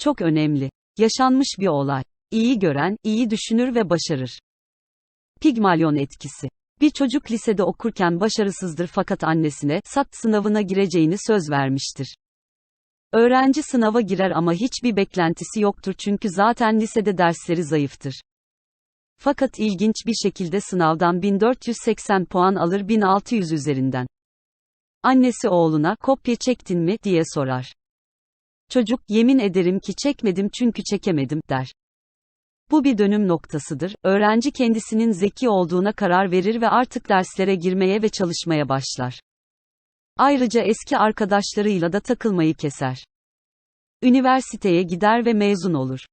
Çok önemli. Yaşanmış bir olay. İyi gören, iyi düşünür ve başarır. Pigmalyon etkisi. Bir çocuk lisede okurken başarısızdır fakat annesine SAT sınavına gireceğini söz vermiştir. Öğrenci sınava girer ama hiçbir beklentisi yoktur çünkü zaten lisede dersleri zayıftır. Fakat ilginç bir şekilde sınavdan 1480 puan alır 1600 üzerinden. Annesi oğluna kopya çektin mi diye sorar. Çocuk yemin ederim ki çekmedim çünkü çekemedim der. Bu bir dönüm noktasıdır. Öğrenci kendisinin zeki olduğuna karar verir ve artık derslere girmeye ve çalışmaya başlar. Ayrıca eski arkadaşlarıyla da takılmayı keser. Üniversiteye gider ve mezun olur.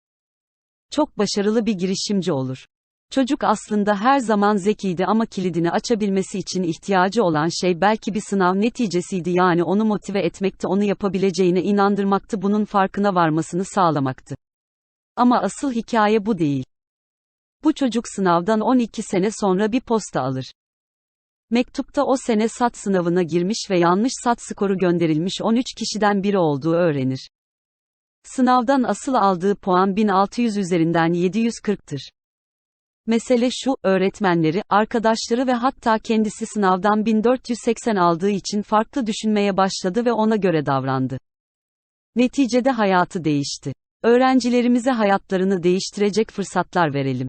Çok başarılı bir girişimci olur. Çocuk aslında her zaman zekiydi ama kilidini açabilmesi için ihtiyacı olan şey belki bir sınav neticesiydi yani onu motive etmekti onu yapabileceğine inandırmaktı bunun farkına varmasını sağlamaktı. Ama asıl hikaye bu değil. Bu çocuk sınavdan 12 sene sonra bir posta alır. Mektupta o sene SAT sınavına girmiş ve yanlış SAT skoru gönderilmiş 13 kişiden biri olduğu öğrenir. Sınavdan asıl aldığı puan 1600 üzerinden 740'tır. Mesele şu, öğretmenleri, arkadaşları ve hatta kendisi sınavdan 1480 aldığı için farklı düşünmeye başladı ve ona göre davrandı. Neticede hayatı değişti. Öğrencilerimize hayatlarını değiştirecek fırsatlar verelim.